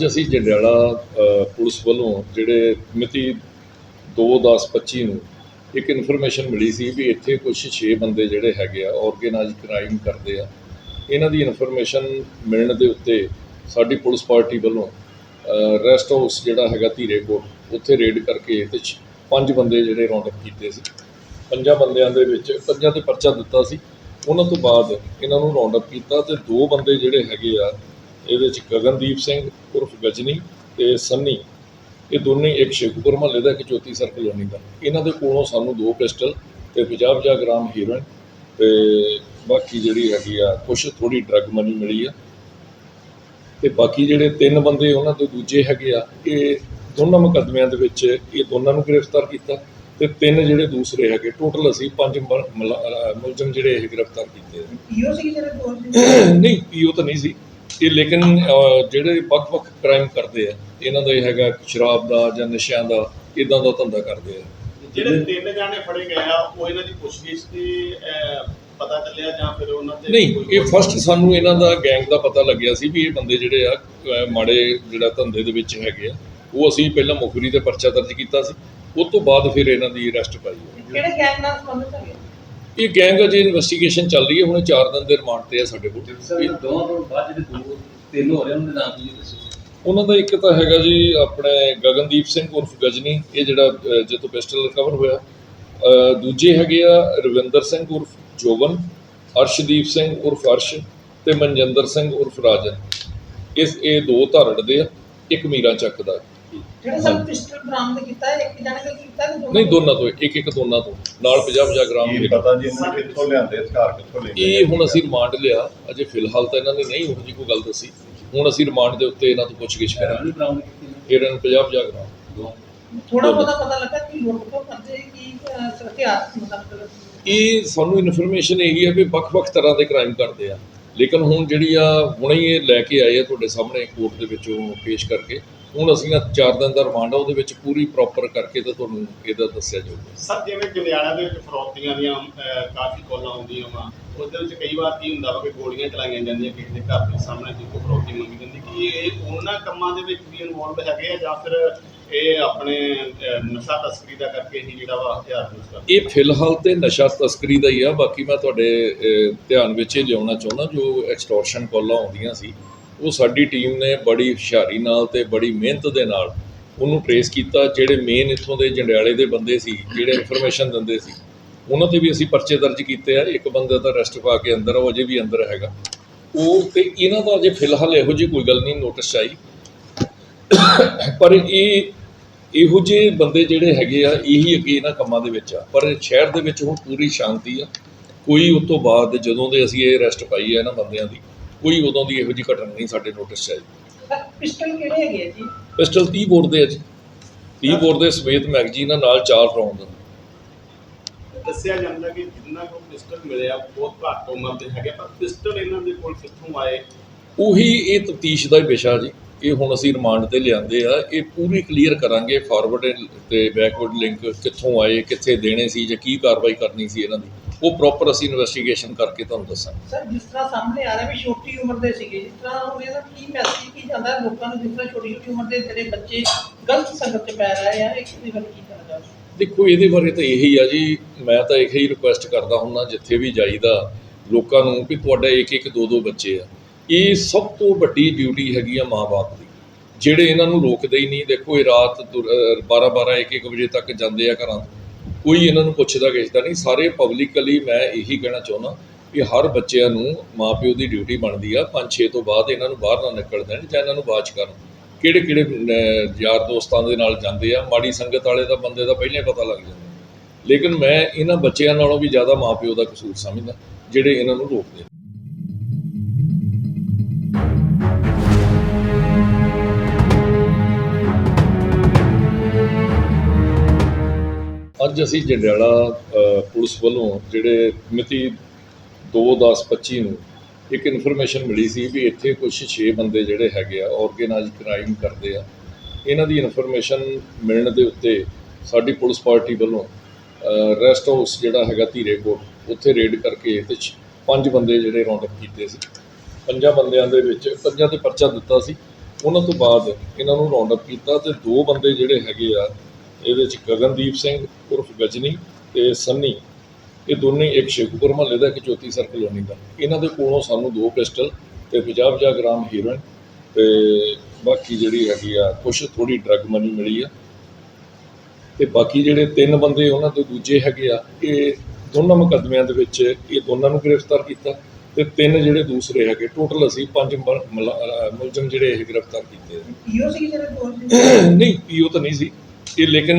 ਅੱਜ ਅਸੀਂ ਜੰਡਿਆਲਾ ਪੁਲਿਸ ਵੱਲੋਂ ਜਿਹੜੇ ਮਿਤੀ 2/10/25 ਨੂੰ ਇੱਕ ਇਨਫੋਰਮੇਸ਼ਨ ਮਿਲੀ ਸੀ ਵੀ ਇੱਥੇ ਕੁਝ 6 ਬੰਦੇ ਜਿਹੜੇ ਹੈਗੇ ਆ ਆਰਗੇਨਾਈਜ਼ ਕ੍ਰਾਈਮ ਕਰਦੇ ਆ। ਇਹਨਾਂ ਦੀ ਇਨਫੋਰਮੇਸ਼ਨ ਮਿਲਣ ਦੇ ਉੱਤੇ ਸਾਡੀ ਪੁਲਿਸ ਪਾਰਟੀ ਵੱਲੋਂ ਰੈਸਟ ਹਾਊਸ ਜਿਹੜਾ ਹੈਗਾ ਧੀਰੇ ਕੋਟ, ਉੱਥੇ ਰੇਡ ਕਰਕੇ ਤੇ ਪੰਜ ਬੰਦੇ ਜਿਹੜੇ ਰਾਉਂਡ ਅਪ ਕੀਤੇ ਸੀ। ਪੰਜਾਂ ਬੰਦਿਆਂ ਦੇ ਵਿੱਚ, ਪੰਜਾਂ ਤੇ ਪਰਚਾ ਦਿੱਤਾ ਸੀ। ਉਹਨਾਂ ਤੋਂ ਬਾਅਦ ਇਹਨਾਂ ਨੂੰ ਰਾਉਂਡ ਅਪ ਕੀਤਾ ਤੇ ਦੋ ਬੰਦੇ ਜਿਹੜੇ ਹੈਗੇ ਆ ਇਹਦੇ ਚ ਗਗਨਦੀਪ ਸਿੰਘ ਉਰਫ ਗਜਨੀ ਤੇ ਸੰਨੀ। ਇਹ ਦੋਨੇ ਇੱਕ ਸ਼ੇਖੂਪੁਰ ਮਹੱਲੇ ਦਾ ਇੱਕ ਚੌਥੀ ਸਰ ਕਲੋਨੀ ਦਾ। ਇਹਨਾਂ ਦੇ ਕੋਲੋਂ ਸਾਨੂੰ ਦੋ ਪਿਸਟਲ ਤੇ 50-50 ਗ੍ਰਾਮ ਹੀਰੋਇਨ ਤੇ ਬਾਕੀ ਜਿਹੜੀ ਹੈਗੀ ਆ ਕੁਛ ਥੋੜੀ ਡਰੱਗ ਮਨੀ ਮਿਲੀ ਆ। ਤੇ ਬਾਕੀ ਜਿਹੜੇ ਤਿੰਨ ਬੰਦੇ ਉਹਨਾਂ ਦੇ ਦੂਜੇ ਹੈਗੇ ਆ ਇਹ ਦੋਨਾਂ ਮੁਕੱਦਮਿਆਂ ਦੇ ਵਿੱਚ ਇਹ ਦੋਨਾਂ ਨੂੰ ਗ੍ਰਿਫਤਾਰ ਕੀਤਾ ਤੇ ਤਿੰਨ ਜਿਹੜੇ ਦੂਸਰੇ ਹੈਗੇ ਟੋਟਲ ਅਸੀਂ ਪੰਜ ਮੁਲਜ਼ਮ ਜਿਹੜੇ ਇਹ ਗ੍ਰਿਫਤਾਰ ਕੀਤੇ ਪੀਓ ਸੀ ਜਿਹੜੇ ਸੀ ਨਹੀਂ ਪੀਓ ਤਾਂ ਨਹੀਂ ਸੀ। ਇਹ ਲੇਕਿਨ ਜਿਹੜੇ ਵੱਖ-ਵੱਖ ਕ੍ਰਾਈਮ ਕਰਦੇ ਆ ਇਹਨਾਂ ਦਾ ਇਹ ਹੈਗਾ ਸ਼ਰਾਬ ਦਾ ਜਾਂ ਨਸ਼ਿਆਂ ਦਾ ਇਦਾਂ ਦਾ ਧੰਦਾ ਕਰਦੇ ਆ। ਜਿਹੜੇ ਤਿੰਨ ਜਾਣੇ ਫੜੇ ਗਏ ਆ ਉਹ ਇਹਨਾਂ ਦੀ ਪੁੱਛਗਿੱਛ ਤੇ ਪਤਾ ਚੱਲਿਆ ਜਾਂ ਫਿਰ ਉਹਨਾਂ ਤੇ ਨਹੀਂ ਇਹ ਫਸਟ ਸਾਨੂੰ ਇਹਨਾਂ ਦਾ ਗੈਂਗ ਦਾ ਪਤਾ ਲੱਗਿਆ ਸੀ ਵੀ ਇਹ ਬੰਦੇ ਜਿਹੜੇ ਆ ਮਾੜੇ ਜਿਹੜਾ ਧੰਦੇ ਦੇ ਵਿੱਚ ਹੈਗੇ ਆ। ਉਹ ਅਸੀਂ ਪਹਿਲਾਂ ਮੁਖਬਰੀ ਤੇ ਪਰਚਾ ਦਰਜ ਕੀਤਾ ਸੀ। ਉਸ ਤੋਂ ਬਾਅਦ ਫਿਰ ਇਹਨਾਂ ਦੀ ਅਰੈਸਟ ਪਾਈ ਕਿਹੜੇ ਗੈਂਗ ਨਾਲ ਸੰਬੰਧਿਤ ਹੈਗੇ? ਇਹ ਗੈਂਗ ਅਜੇ ਇਨਵੈਸਟੀਗੇਸ਼ਨ ਚੱਲ ਰਹੀ ਹੈ ਹੁਣ 4 ਦਿਨ ਦੇ ਰਿਮਾਂਡ ਤੇ ਆ ਸਾਡੇ ਕੋਲ। ਸਰ ਇਹ ਦੋਵਾਂ ਤੋਂ ਬਾਅਦ ਜਿਹੜੇ ਦੋ ਤਿੰਨ ਹੋ ਰਹੇ ਉਹਨਾਂ ਦੇ ਨਾਮ ਕੀ ਦੱਸੋ? ਉਹਨਾਂ ਦਾ ਇੱਕ ਤਾਂ ਹੈਗਾ ਜੀ ਆਪਣੇ ਗਗਨਦੀਪ ਸਿੰਘ ਉਰਫ ਗਜਨੀ ਇਹ ਜਿਹੜਾ ਅਹ, ਜਿਹ ਤੋਂ ਪਿਸਟਲ ਰਿਕਵਰ ਹੋਇਆ। ਦੂਜੇ ਹੈਗੇ ਆ ਰਵਿੰਦਰ ਸਿੰਘ ਉਰਫ ਜੋਬਨ ਅਰਸ਼ਦੀਪ ਸਿੰਘ ਉਰਫ ਅਰਸ਼ ਤੇ ਮਨਜਿੰਦਰ ਸਿੰਘ ਉਰਫ ਰਾਜਨ। ਇਸ ਇਹ ਦੋ ਧਾਰੜ ਦੇ ਆ ਇੱਕ ਮੀਰਾ ਚੱਕ ਦਾ ਜਿਹੜੇ ਸਭ ਪਿਸਟਲ ਬਰਾਮਦ ਕੀਤਾ ਹੈ ਇੱਕ ਜਣੇ ਦਾ ਕੀਤਾ ਹੈ ਨਹੀਂ ਦੋਨਾਂ ਤੋਂ ਇੱਕ ਇੱਕ ਦੋਨਾਂ ਤੋਂ। ਨਾਲ 50 50 ਗ੍ਰਾਮ ਕੀ ਹੀਰਾ। ਪਤਾ ਜੀ ਇਹਨਾਂ ਨੇ ਕਿੱਥੋਂ ਲਿਆਂਦੇ ਹਥਿਆਰ ਕਿੱਥੋਂ ਲੈਂਦੇ ਇਹ ਹੁਣ ਅਸੀਂ ਰਿਮਾਂਡ ਲਿਆ। ਅਜੇ ਫਿਲਹਾਲ ਤਾਂ ਇਹਨਾਂ ਨੇ ਨਹੀਂ ਉਹੋ ਜਿਹੀ ਕੋਈ ਗੱਲ ਦੱਸੀ। ਹੁਣ ਅਸੀਂ ਰਿਮਾਂਡ ਦੇ ਉੱਤੇ ਇਹਨਾਂ ਤੋਂ ਪੁੱਛਗਿੱਛ ਕਰਾਂਗੇ। ਨੇ ਇਹਨਾਂ ਨੂੰ 50 50 ਗ੍ਰਾਮ। ਦੋ ਥੋੜਾ ਬਹੁਤਾ ਪਤਾ ਲੱਗਾ ਕਿ ਲੁੱਟ ਖੋਹ ਕਰਦੇ ਕੀ ਹਥਿਆਰ ਮਤਲਬ ਇਹ ਸਾਨੂੰ ਇਨਫੋਰਮੇਸ਼ਨ ਇਹੀ ਹੈ ਵੀ ਵੱਖ-ਵੱਖ ਤਰ੍ਹਾਂ ਦੇ ਕ੍ਰਾਈਮ ਕਰਦੇ ਆ। ਲੇਕਿਨ ਹੁਣ ਜਿਹੜੀ ਆ ਹੁਣੇ ਹੀ ਇਹ ਲੈ ਕੇ ਆਏ ਆ ਤੁਹਾਡੇ ਸਾਹਮਣੇ ਕੋਰਟ ਦੇ ਵਿੱਚੋਂ ਪੇਸ਼ ਕਰਕੇ। ਹੁਣ ਅਸੀਂ ਆ 4 ਦਿਨ ਦਾ ਰਿਮਾਂਡ ਆ ਉਹਦੇ ਵਿੱਚ ਪੂਰੀ ਪ੍ਰੋਪਰ ਕਰਕੇ ਤਾਂ ਤੁਹਾਨੂੰ ਇਹਦਾ ਦੱਸਿਆ ਜਾਊਗਾ। ਸਰ ਜਿਵੇਂ ਜੰਡਿਆਲਾ ਦੇ ਵਿੱਚ ਫਰੌਤੀਆਂ ਦੀਆਂ ਕਾਫੀ ਕਾਲਾਂ ਆਉਂਦੀਆਂ ਵਾ ਉਹਦੇ ਵਿੱਚ ਕਈ ਵਾਰ ਕੀ ਹੁੰਦਾ ਵਾ ਕਿ ਗੋਲੀਆਂ ਚਲਾਈਆਂ ਜਾਂਦੀਆਂ ਕਿਸੇ ਦੇ ਘਰ ਦੇ ਸਾਹਮਣੇ ਜਿੱਥੇ ਫਰੌਤੀ ਮੰਗੀ ਜਾਂਦੀ ਕਿ ਇਹ ਉਹਨਾਂ ਕੰਮਾਂ ਦੇ ਵਿੱਚ ਵੀ ਇਨਵੋਲਵ ਹੈਗੇ ਆ ਜਾਂ ਫਿਰ ਇਹ ਆਪਣੇ ਨਸ਼ਾ ਤਸਕਰੀ ਦਾ ਕਰਕੇ ਹੀ ਜਿਹੜਾ ਵਾ ਹਥਿਆਰ ਯੂਜ਼ ਕਰਦੇ ਇਹ ਫਿਲਹਾਲ ਤੇ ਨਸ਼ਾ ਤਸਕਰੀ ਦਾ ਹੀ ਆ ਬਾਕੀ ਮੈਂ ਤੁਹਾਡੇ ਧਿਆਨ ਵਿੱਚ ਇਹ ਲਿਆਉਣਾ ਚਾਹੁੰਦਾ ਜੋ ਐਕਸਟੋਰਸ਼ਨ ਕਾਲਾਂ ਆਉਂਦੀਆਂ ਸੀ। ਉਹ ਸਾਡੀ ਟੀਮ ਨੇ ਬੜੀ ਹੁਸ਼ਿਆਰੀ ਨਾਲ ਤੇ ਬੜੀ ਮਿਹਨਤ ਦੇ ਨਾਲ ਉਹਨੂੰ ਟਰੇਸ ਕੀਤਾ ਜਿਹੜੇ ਮੇਨ ਇੱਥੋਂ ਦੇ ਜੰਡਿਆਲੇ ਦੇ ਬੰਦੇ ਸੀ ਜਿਹੜੇ ਇਨਫੋਰਮੇਸ਼ਨ ਦਿੰਦੇ ਸੀ ਉਹਨਾਂ ਤੇ ਵੀ ਅਸੀਂ ਪਰਚੇ ਦਰਜ ਕੀਤੇ ਆ। ਇੱਕ ਬੰਦੇ ਦਾ ਅਰੈਸਟ ਪਾ ਕੇ ਅੰਦਰ ਆ, ਉਹ ਅਜੇ ਵੀ ਅੰਦਰ ਹੈਗਾ। ਉਹ ਤੇ ਇਹਨਾਂ ਦਾ ਅਜੇ ਫਿਲਹਾਲ ਇਹੋ ਜਿਹੀ ਕੋਈ ਗੱਲ ਨਹੀਂ ਨੋਟਿਸ 'ਚ ਆਈ। ਪਰ ਇਹ ਇਹੋ ਜਿਹੇ ਬੰਦੇ ਜਿਹੜੇ ਹੈਗੇ ਆ ਇਹੀ ਅੱਗੇ ਇਹਨਾਂ ਕੰਮਾਂ ਦੇ ਵਿੱਚ ਆ। ਪਰ ਸ਼ਹਿਰ ਦੇ ਵਿੱਚ ਹੁਣ ਪੂਰੀ ਸ਼ਾਂਤੀ ਆ। ਕੋਈ ਉਸ ਤੋਂ ਬਾਅਦ ਜਦੋਂ ਦੇ ਅਸੀਂ ਇਹ ਅਰੈਸਟ ਪਾਈ ਹੈ ਇਹਨਾਂ ਬੰਦਿਆਂ ਦੀ ਕੋਈ ਉਦੋਂ ਦੀ ਇਹੋ ਜਿਹੀ ਘਟਨਾ ਨਹੀਂ ਸਾਡੇ ਨੋਟਿਸ 'ਚ ਆਈ। ਪਿਸਟਲ ਕਿਹੜੇ ਹੈਗੇ ਆ ਜੀ? ਪਿਸਟਲ 30 ਬੋਰ ਦੇ ਆ ਜੀ। 30 ਬੋਰ ਦੇ ਸਮੇਤ ਮੈਗਜ਼ੀਨ ਨਾਲ ਚਾਰ ਰੌਂਦ ਦੱਸਿਆ ਜਾਂਦਾ ਕਿ ਜਿੰਨਾ ਕੋਲ ਪਿਸਟਲ ਮਿਲਿਆ ਬਹੁਤ ਘੱਟ ਉਮਰ ਦੇ ਹੈਗੇ ਪਰ ਪਿਸਟਲ ਇਹਨਾਂ ਦੇ ਕੋਲ ਕਿੱਥੋਂ ਆਏ? ਉਹੀ ਇਹ ਤਫਤੀਸ਼ ਦਾ ਹੀ ਵਿਸ਼ਾ ਜੀ। ਇਹ ਹੁਣ ਅਸੀਂ ਰਿਮਾਂਡ ਤੇ ਲਿਆਂਦੇ ਆ। ਇਹ ਪੂਰੀ ਕਲੀਅਰ ਕਰਾਂਗੇ ਫਾਰਵਰਡ ਤੇ ਬੈਕਵਰਡ ਲਿੰਕ ਕਿੱਥੋਂ ਆਏ ਕਿੱਥੇ ਦੇਣੇ ਸੀ ਜਾਂ ਕੀ ਕਾਰਵਾਈ ਕਰਨੀ ਸੀ ਇਹਨਾਂ ਦੀ। ਉਹ ਪ੍ਰੋਪਰ ਅਸੀਂ ਇਨਵੈਸਟੀਗੇਸ਼ਨ ਕਰਕੇ ਤੁਹਾਨੂੰ ਦੱਸਾਂਗੇ। ਸਰ ਜਿਸ ਤਰ੍ਹਾਂ ਸਾਹਮਣੇ ਆ ਰਿਹਾ ਵੀ ਛੋਟੀ ਉਮਰ ਦੇ ਸੀਗੇ ਜਿਸ ਤਰ੍ਹਾਂ ਹੁਣ ਇਹਦਾ ਕੀ ਮੈਸੇਜ ਕੀ ਜਾਂਦਾ ਹੈ ਲੋਕਾਂ ਨੂੰ ਜਿਸ ਤਰ੍ਹਾਂ ਛੋਟੀ ਛੋਟੀ ਉਮਰ ਦੇ ਜਿਹੜੇ ਬੱਚੇ ਗਲਤ ਸੰਗਤ 'ਚ ਪੈ ਰਹੇ ਆ ਇੱਕ ਦੀ ਗੱਲ ਕੀ ਕਰਨਾ ਚਾਹੁੰਦੇ ਦੇਖੋ ਇਹਦੇ ਬਾਰੇ ਤਾਂ ਇਹੀ ਆ ਜੀ ਮੈਂ ਤਾਂ ਇਹੀ ਰਿਕੁਐਸਟ ਕਰਦਾ ਹੁੰਦਾ ਜਿੱਥੇ ਵੀ ਜਾਈਦਾ ਲੋਕਾਂ ਨੂੰ ਕਿ ਤੁਹਾਡਾ ਇੱਕ ਇੱਕ ਦੋ ਦੋ ਬੱਚੇ ਆ। ਇਹ ਸਭ ਤੋਂ ਵੱਡੀ ਡਿਊਟੀ ਹੈਗੀ ਆ ਮਾਂ-ਬਾਪ ਦੀ। ਜਿਹੜੇ ਇਹਨਾਂ ਨੂੰ ਰੋਕਦੇ ਹੀ ਨਹੀਂ ਦੇਖੋ ਇਹ ਰਾਤ 12 12 1 1 ਵਜੇ ਤੱਕ ਜਾਂਦੇ ਆ ਘਰਾਂ ਤੋਂ। ਕੋਈ ਇਹਨਾਂ ਨੂੰ ਪੁੱਛਦਾ ਕਿਸਦਾ ਨਹੀਂ। ਸਾਰੇ ਪਬਲਿਕਲੀ ਮੈਂ ਇਹੀ ਕਹਿਣਾ ਚਾਹੁੰਦਾ ਕਿ ਹਰ ਬੱਚਿਆਂ ਨੂੰ ਮਾਪਿਓ ਦੀ ਡਿਊਟੀ ਬਣਦੀ ਆ। 5-6 ਤੋਂ ਬਾਅਦ ਇਹਨਾਂ ਨੂੰ ਬਾਹਰ ਨਾ ਨਿਕਲ ਦੇਣ ਜਾਂ ਇਹਨਾਂ ਨੂੰ ਬਾਚ ਕਰਨ। ਕਿਹੜੇ ਕਿਹੜੇ ਯਾਰ ਦੋਸਤਾਂ ਦੇ ਨਾਲ ਜਾਂਦੇ ਆ। ਮਾੜੀ ਸੰਗਤ ਵਾਲੇ ਦਾ, ਬੰਦੇ ਦਾ ਪਹਿਲਾਂ ਹੀ ਪਤਾ ਲੱਗ ਜਾਂਦਾ। ਲੇਕਿਨ ਮੈਂ ਇਹਨਾਂ ਬੱਚਿਆਂ ਨਾਲੋਂ ਵੀ ਜ਼ਿਆਦਾ ਮਾਪਿਓ ਦਾ ਕਸੂਰ ਸਮਝਦਾ, ਜਿਹੜੇ ਇਹਨਾਂ ਨੂੰ ਰੋਕਦੇ ਅੱਜ ਅਸੀਂ ਜੰਡਿਆਲਾ ਪੁਲਿਸ ਵੱਲੋਂ ਜਿਹੜੇ ਮਿਤੀ 2/10/25 ਨੂੰ ਇੱਕ ਇਨਫੋਰਮੇਸ਼ਨ ਮਿਲੀ ਸੀ ਵੀ ਇੱਥੇ ਕੁਝ 6 ਬੰਦੇ ਜਿਹੜੇ ਹੈਗੇ ਆ ਆਰਗੇਨਾਈਜ਼ ਕ੍ਰਾਈਮ ਕਰਦੇ ਆ। ਇਹਨਾਂ ਦੀ ਇਨਫੋਰਮੇਸ਼ਨ ਮਿਲਣ ਦੇ ਉੱਤੇ ਸਾਡੀ ਪੁਲਿਸ ਪਾਰਟੀ ਵੱਲੋਂ ਰੈਸਟ ਹਾਊਸ ਜਿਹੜਾ ਹੈਗਾ ਧੀਰੇ ਕੋਟ, ਉੱਥੇ ਰੇਡ ਕਰਕੇ ਤੇ ਪੰਜ ਬੰਦੇ ਜਿਹੜੇ ਰਾਉਂਡ ਅਪ ਕੀਤੇ ਸੀ। ਪੰਜਾਂ ਬੰਦਿਆਂ ਦੇ ਵਿੱਚ, ਪੰਜਾਂ ਤੇ ਪਰਚਾ ਦਿੱਤਾ ਸੀ। ਉਹਨਾਂ ਤੋਂ ਬਾਅਦ ਇਹਨਾਂ ਨੂੰ ਰਾਉਂਡ ਅਪ ਕੀਤਾ ਤੇ ਦੋ ਬੰਦੇ ਜਿਹੜੇ ਹੈਗੇ ਆ ਇਹਦੇ ਚ ਗਗਨਦੀਪ ਸਿੰਘ ਉਰਫ ਗਜਨੀ ਤੇ ਸੰਨੀ। ਇਹ ਦੋਨੇ ਇੱਕ ਸ਼ੇਖੂਪੁਰ ਮਹੱਲੇ ਦਾ ਇੱਕ ਚੌਥੀ ਸਰ ਕਲੋਨੀ ਦਾ। ਇਹਨਾਂ ਦੇ ਕੋਲੋਂ ਸਾਨੂੰ ਦੋ ਪਿਸਟਲ ਤੇ 50-50 ਗ੍ਰਾਮ ਹੀਰੋਇਨ ਤੇ ਬਾਕੀ ਜਿਹੜੀ ਹੈਗੀ ਆ ਕੁਛ ਥੋੜੀ ਡਰੱਗ ਮਨੀ ਮਿਲੀ ਆ। ਤੇ ਬਾਕੀ ਜਿਹੜੇ ਤਿੰਨ ਬੰਦੇ ਉਹਨਾਂ ਦੇ ਦੂਜੇ ਹੈਗੇ ਆ ਇਹ ਦੋਨਾਂ ਮੁਕੱਦਮਿਆਂ ਦੇ ਵਿੱਚ ਇਹ ਦੋਨਾਂ ਨੂੰ ਗ੍ਰਿਫਤਾਰ ਕੀਤਾ ਤੇ ਤਿੰਨ ਜਿਹੜੇ ਦੂਸਰੇ ਹੈਗੇ ਟੋਟਲ ਅਸੀਂ ਪੰਜ ਮੁਲਜ਼ਮ ਜਿਹੜੇ ਇਹ ਗ੍ਰਿਫਤਾਰ ਕੀਤੇ ਪੀਓ ਸੀ ਜਿਹੜੇ ਦੋਸਤ ਨਹੀਂ ਪੀਓ ਤਾਂ ਨਹੀਂ ਸੀ। ਇਹ ਲੇਕਿਨ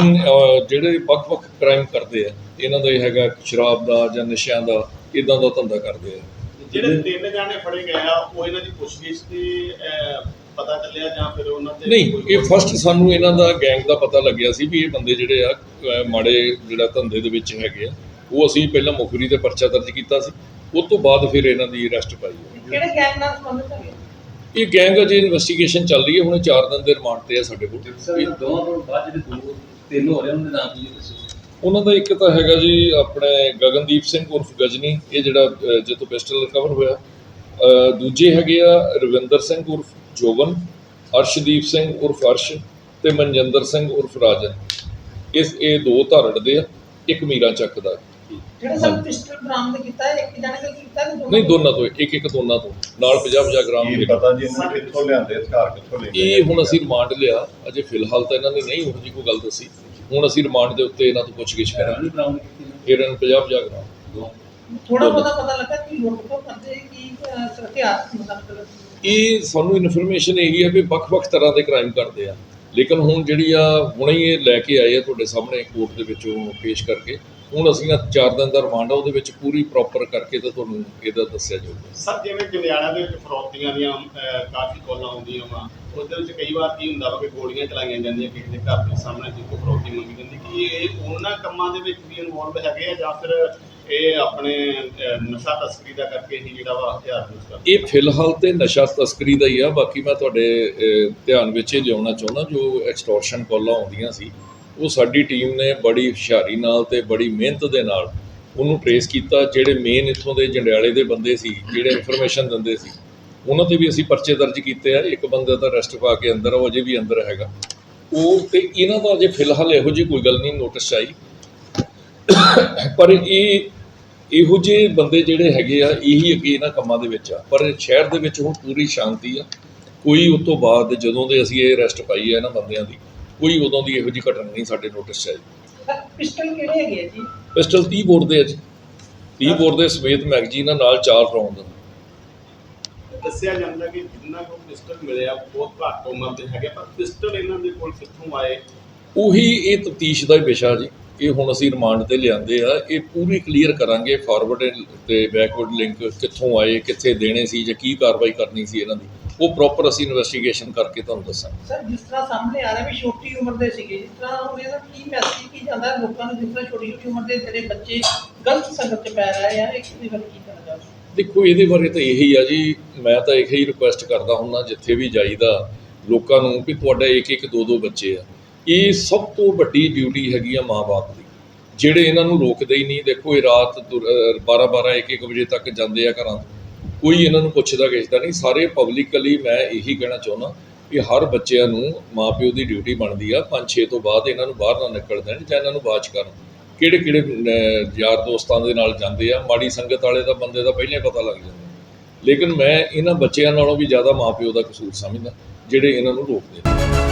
ਜਿਹੜੇ ਵੱਖ-ਵੱਖ ਕ੍ਰਾਈਮ ਕਰਦੇ ਆ ਇਹਨਾਂ ਦਾ ਇਹ ਹੈਗਾ ਸ਼ਰਾਬ ਦਾ ਜਾਂ ਨਸ਼ਿਆਂ ਦਾ ਇਦਾਂ ਦਾ ਧੰਦਾ ਕਰਦੇ ਆ। ਜਿਹੜੇ ਤਿੰਨ ਜਾਣੇ ਫੜੇ ਗਏ ਆ ਉਹ ਇਹਨਾਂ ਦੀ ਪੁੱਛਗਿੱਛ ਤੇ ਪਤਾ ਚੱਲਿਆ ਜਾਂ ਫਿਰ ਉਹਨਾਂ ਤੇ ਨਹੀਂ ਇਹ ਫਸਟ ਸਾਨੂੰ ਇਹਨਾਂ ਦਾ ਗੈਂਗ ਦਾ ਪਤਾ ਲੱਗਿਆ ਸੀ ਵੀ ਇਹ ਬੰਦੇ ਜਿਹੜੇ ਆ ਮਾੜੇ ਜਿਹੜਾ ਧੰਦੇ ਦੇ ਵਿੱਚ ਹੈਗੇ ਆ। ਉਹ ਅਸੀਂ ਪਹਿਲਾਂ ਮੁਖਬਰੀ ਤੇ ਪਰਚਾ ਦਰਜ ਕੀਤਾ ਸੀ। ਉਸ ਤੋਂ ਬਾਅਦ ਫਿਰ ਇਹਨਾਂ ਦੀ ਅਰੈਸਟ ਪਾਈ ਹੈ ਕਿਹੜੇ ਗੈਂਗ ਨਾਲ ਸੰਬੰਧਿਤ ਹੈਗੇ? ਇਹ ਗੈਂਗ ਅਜੇ ਇਨਵੈਸਟੀਗੇਸ਼ਨ ਚੱਲ ਰਹੀ ਹੈ ਹੁਣ 4 ਦਿਨ ਦੇ ਰਿਮਾਂਡ ਤੇ ਆ ਸਾਡੇ ਕੋਲ। ਇਹ- ਦੋਵਾਂ ਤੋਂ ਬਾਅਦ ਜਿਹੜੇ ਦੋ ਤਿੰਨ ਹੋ ਰਹੇ ਉਹਨਾਂ ਦੇ ਨਾਮ ਕੀ ਦੱਸੋ? ਉਹਨਾਂ ਦਾ ਇੱਕ ਤਾਂ ਹੈਗਾ ਜੀ ਆਪਣੇ ਗਗਨਦੀਪ ਸਿੰਘ ਉਰਫ ਗਜਨੀ ਇਹ ਜਿਹੜਾ ਜਿੱਥੋਂ ਪਿਸਟਲ ਰਿਕਵਰ ਹੋਇਆ। ਦੂਜੇ ਹੈਗੇ ਆ ਰਵਿੰਦਰ ਸਿੰਘ ਉਰਫ ਜੋਬਨ ਅਰਸ਼ਦੀਪ ਸਿੰਘ ਉਰਫ ਅਰਸ਼ ਤੇ ਮਨਜਿੰਦਰ ਸਿੰਘ ਉਰਫ ਰਾਜਨ। ਇਸ ਇਹ ਦੋ ਧਾਰੜ ਦੇ ਆ ਇੱਕ ਮੀਰਾ ਚੱਕ ਦਾ। ਜਿਹੜੇ ਸਭ ਪਿਸਟਲ ਬਰਾਮਦ ਕੀਤਾ ਹੈ ਇੱਕ ਜਾਣੇ ਨੇ ਕੀਤਾ ਕਿ ਨਹੀਂ ਦੋਨਾਂ ਤੋਂ ਇੱਕ ਇੱਕ ਦੋਨਾਂ ਤੋਂ। ਨਾਲ 50 50 ਗ੍ਰਾਮ ਹੀਰੋਇਨ। ਪਤਾ ਜੀ ਇਹਨਾਂ ਨੇ ਕਿੱਥੋਂ ਲਿਆਂਦੇ ਹਥਿਆਰ ਕਿੱਥੋਂ ਲੈਂਦੇ ਇਹ ਹੁਣ ਅਸੀਂ ਰਿਮਾਂਡ ਲਿਆ। ਅਜੇ ਫਿਲਹਾਲ ਤਾਂ ਇਹਨਾਂ ਨੇ ਨਹੀਂ ਹੁਣ ਜੀ ਕੋਈ ਗੱਲ ਦੱਸੀ। ਹੁਣ ਅਸੀਂ ਰਿਮਾਂਡ ਦੇ ਉੱਤੇ ਇਹਨਾਂ ਤੋਂ ਪੁੱਛਗਿੱਛ ਕਰਾਂਗੇ। ਬਰਾਮਦ ਕੀਤੀ ਨੇ? Heroin 50 50 gram. ਦੋ ਥੋੜਾ ਬਹੁਤਾ ਪਤਾ ਲੱਗਾ ਕਿ ਲੁੱਟ ਖੋਹ ਕਰਦੇ ਕਿ ਹਥਿਆਰ ਮਤਲਬ। ਇਹ ਸਾਨੂੰ ਇਨਫੋਰਮੇਸ਼ਨ ਇਹੀ ਹੈ ਵੀ ਵੱਖ-ਵੱਖ ਤਰ੍ਹਾਂ ਦੇ ਕ੍ਰਾਈਮ ਕਰਦੇ ਆ। ਲੇਕਿਨ ਹੁਣ ਜਿਹੜੀ ਆ ਹੁਣੇ ਹੀ ਇਹ ਲੈ ਕੇ ਆਏ ਆ ਤੁਹਾਡੇ ਸਾਹਮਣੇ ਕੋਰਟ ਦੇ ਵਿੱਚੋਂ ਪੇਸ਼ ਕਰਕੇ। ਹੁਣ ਅਸੀਂ ਆ 4 ਦਿਨ ਦਾ ਰਿਮਾਂਡ ਆ ਉਹਦੇ ਵਿੱਚ ਪੂਰੀ ਪ੍ਰੋਪਰ ਕਰਕੇ ਤਾਂ ਤੁਹਾਨੂੰ ਇਹਦਾ ਦੱਸਿਆ ਜਾਊਗਾ। ਸਰ ਜਿਵੇਂ ਜੰਡਿਆਲਾ ਦੇ ਵਿੱਚ ਫਰੌਤੀਆਂ ਦੀਆਂ ਅਹ, ਕਾਫੀ ਕਾਲਾਂ ਆਉਂਦੀਆਂ ਵਾ ਉਹਦੇ ਵਿੱਚ ਕਈ ਵਾਰ ਕੀ ਹੁੰਦਾ ਵਾ ਕਿ ਗੋਲੀਆਂ ਚਲਾਈਆਂ ਜਾਂਦੀਆਂ ਕਿਸੇ ਦੇ ਘਰ ਦੇ ਸਾਹਮਣੇ ਜਿੱਥੋਂ ਫਰੌਤੀ ਮੰਗੀ ਜਾਂਦੀ ਕੀ ਇਹ ਉਹਨਾਂ ਕੰਮਾਂ ਦੇ ਵਿੱਚ ਵੀ ਇਨਵੋਲਵ ਹੈਗੇ ਆ ਜਾਂ ਫਿਰ ਇਹ ਆਪਣੇ ਅਹ, ਨਸ਼ਾ ਤਸਕਰੀ ਦਾ ਕਰਕੇ ਹੀ ਜਿਹੜਾ ਵਾ ਹਥਿਆਰ ਯੂਜ਼ ਕਰਦੇ ਇਹ ਫਿਲਹਾਲ ਤੇ ਨਸ਼ਾ ਤਸਕਰੀ ਦਾ ਹੀ ਆ ਬਾਕੀ ਮੈਂ ਤੁਹਾਡੇ ਅਹ, ਧਿਆਨ ਵਿੱਚ ਇਹ ਲਿਆਉਣਾ ਚਾਹੁੰਦਾ ਜੋ ਐਕਸਟੋਰਸ਼ਨ ਕਾਲਾਂ ਆਉਂਦੀਆਂ ਸੀ। ਉਹ ਸਾਡੀ ਟੀਮ ਨੇ ਬੜੀ ਹੁਸ਼ਿਆਰੀ ਨਾਲ ਤੇ ਬੜੀ ਮਿਹਨਤ ਦੇ ਨਾਲ ਉਹਨੂੰ ਟਰੇਸ ਕੀਤਾ, ਜਿਹੜੇ ਮੇਨ ਇੱਥੋਂ ਦੇ ਜੰਡਿਆਲੇ ਦੇ ਬੰਦੇ ਸੀ, ਜਿਹੜੇ ਇਨਫੋਰਮੇਸ਼ਨ ਦਿੰਦੇ ਸੀ, ਉਹਨਾਂ ਤੇ ਵੀ ਅਸੀਂ ਪਰਚੇ ਦਰਜ ਕੀਤੇ ਆ। ਇੱਕ ਬੰਦੇ ਦਾ ਅਰੈਸਟ ਪਾ ਕੇ ਅੰਦਰ ਉਹ ਅਜੇ ਵੀ ਅੰਦਰ ਹੈਗਾ। ਉਹ ਤੇ ਇਹਨਾਂ ਦਾ ਅਜੇ ਫਿਲਹਾਲ ਇਹੋ ਜਿਹੀ ਕੋਈ ਗੱਲ ਨਹੀਂ ਨੋਟਿਸ ਆਈ। ਪਰ ਇਹ ਇਹੋ ਜਿਹੇ ਬੰਦੇ ਜਿਹੜੇ ਹੈਗੇ ਆ, ਇਹੀ ਅੱਗੇ ਇਹਨਾਂ ਕੰਮਾਂ ਦੇ ਵਿੱਚ ਆ। ਪਰ ਸ਼ਹਿਰ ਦੇ ਵਿੱਚ ਹੁਣ ਪੂਰੀ ਸ਼ਾਂਤੀ ਆ। ਕੋਈ ਉਸ ਤੋਂ ਬਾਅਦ ਜਦੋਂ ਦੇ ਅਸੀਂ ਇਹ ਅਰੈਸਟ ਪਾਈ ਹੈ ਇਹਨਾਂ ਬੰਦਿਆਂ ਦੀ ਕੋਈ ਉਦੋਂ ਦੀ ਇਹੋ ਜਿਹੀ ਘਟਨਾ ਨਹੀਂ ਸਾਡੇ ਨੋਟਿਸ 'ਚ ਆਈ। ਪਿਸਟਲ ਕਿਹੜੇ ਹੈਗੇ ਜੀ? ਪਿਸਟਲ 30 ਬੋਰ ਦੇ ਆ ਜੀ। 30 ਬੋਰ ਦੇ ਸਮੇਤ ਮੈਗਜ਼ੀਨ ਨਾਲ ਚਾਰ ਰੌਂਦ ਦੱਸਿਆ ਜਾਂਦਾ ਕਿ ਜਿੰਨਾ ਕੋਲ ਪਿਸਟਲ ਮਿਲਿਆ ਬਹੁਤ ਘੱਟ ਉਮਰ ਦੇ ਹੈਗੇ ਪਰ ਪਿਸਟਲ ਇਹਨਾਂ ਦੇ ਕੋਲ ਕਿੱਥੋਂ ਆਏ? ਉਹੀ ਇਹ ਤਫਤੀਸ਼ ਦਾ ਹੀ ਵਿਸ਼ਾ ਜੀ ਇਹ ਹੁਣ ਅਸੀਂ ਰਿਮਾਂਡ ਤੇ ਲਿਆਂਦੇ ਆ ਇਹ ਪੂਰੀ ਕਲੀਅਰ ਕਰਾਂਗੇ ਫਾਰਵਰਡ ਤੇ ਬੈਕਵਰਡ ਲਿੰਕ ਕਿੱਥੋਂ ਆਏ ਕਿੱਥੇ ਦੇਣੇ ਸੀ ਜਾਂ ਕੀ ਕਾਰਵਾਈ ਕਰਨੀ ਸੀ ਇਹਨਾਂ ਦੀ। ਉਹ ਪ੍ਰੋਪਰ ਅਸੀਂ ਇਨਵੈਸਟੀਗੇਸ਼ਨ ਕਰਕੇ ਤੁਹਾਨੂੰ ਦੱਸਾਂਗੇ। ਸਰ ਜਿਸ ਤਰ੍ਹਾਂ ਸਾਹਮਣੇ ਆ ਰਿਹਾ ਵੀ ਛੋਟੀ ਉਮਰ ਦੇ ਸੀਗੇ ਜਿਸ ਤਰ੍ਹਾਂ ਹੁਣ ਇਹਦਾ ਕੀ ਮੈਸੇਜ ਕੀ ਜਾਂਦਾ ਲੋਕਾਂ ਨੂੰ ਜਿਸ ਤਰ੍ਹਾਂ ਛੋਟੀ ਛੋਟੀ ਉਮਰ ਦੇ ਜਿਹੜੇ ਬੱਚੇ ਗਲਤ ਸੰਗਤ 'ਚ ਪੈ ਰਹੇ ਆ ਇੱਕ ਦੀ ਗੱਲ ਕੀ ਕਰਨਾ ਚਾਹੁੰਦੇ ਦੇਖੋ ਇਹਦੇ ਬਾਰੇ ਤਾਂ ਇਹੀ ਆ ਜੀ ਮੈਂ ਤਾਂ ਇਹੀ ਰਿਕੁਐਸਟ ਕਰਦਾ ਹੁੰਨਾ ਜਿੱਥੇ ਵੀ ਜਾਈਦਾ ਲੋਕਾਂ ਨੂੰ ਕਿ ਤੁਹਾਡਾ ਇੱਕ ਇੱਕ ਦੋ ਦੋ ਬੱਚੇ ਆ। ਇਹ ਸਭ ਤੋਂ ਵੱਡੀ ਡਿਊਟੀ ਹੈਗੀ ਆ ਮਾਂ-ਬਾਪ ਦੀ। ਜਿਹੜੇ ਇਹਨਾਂ ਨੂੰ ਰੋਕਦੇ ਹੀ ਨਹੀਂ ਦੇਖੋ ਇਹ ਰਾਤ 12 12 1 1 ਵਜੇ ਤੱਕ ਜਾਂਦੇ ਆ ਘਰਾਂ ਤੋਂ। ਕੋਈ ਇਹਨਾਂ ਨੂੰ ਪੁੱਛਦਾ ਕਿਸਦਾ ਨਹੀਂ। ਸਾਰੇ ਪਬਲਿਕਲੀ ਮੈਂ ਇਹੀ ਕਹਿਣਾ ਚਾਹੁੰਦਾ ਕਿ ਹਰ ਬੱਚਿਆਂ ਨੂੰ ਮਾਪਿਓ ਦੀ ਡਿਊਟੀ ਬਣਦੀ ਆ। 5-6 ਤੋਂ ਬਾਅਦ ਇਹਨਾਂ ਨੂੰ ਬਾਹਰ ਨਾ ਨਿਕਲ ਦੇਣ ਜਾਂ ਇਹਨਾਂ ਨੂੰ ਬਾਚ ਕਰਨ। ਕਿਹੜੇ ਕਿਹੜੇ ਯਾਰ ਦੋਸਤਾਂ ਦੇ ਨਾਲ ਜਾਂਦੇ ਆ। ਮਾੜੀ ਸੰਗਤ ਵਾਲੇ ਦਾ, ਬੰਦੇ ਦਾ ਪਹਿਲਾਂ ਹੀ ਪਤਾ ਲੱਗ ਜਾਂਦਾ। ਲੇਕਿਨ ਮੈਂ ਇਹਨਾਂ ਬੱਚਿਆਂ ਨਾਲੋਂ ਵੀ ਜ਼ਿਆਦਾ ਮਾਪਿਓ ਦਾ ਕਸੂਰ ਸਮਝਦਾ, ਜਿਹੜੇ ਇਹਨਾਂ ਨੂੰ ਰੋਕਦੇ ਨੇ।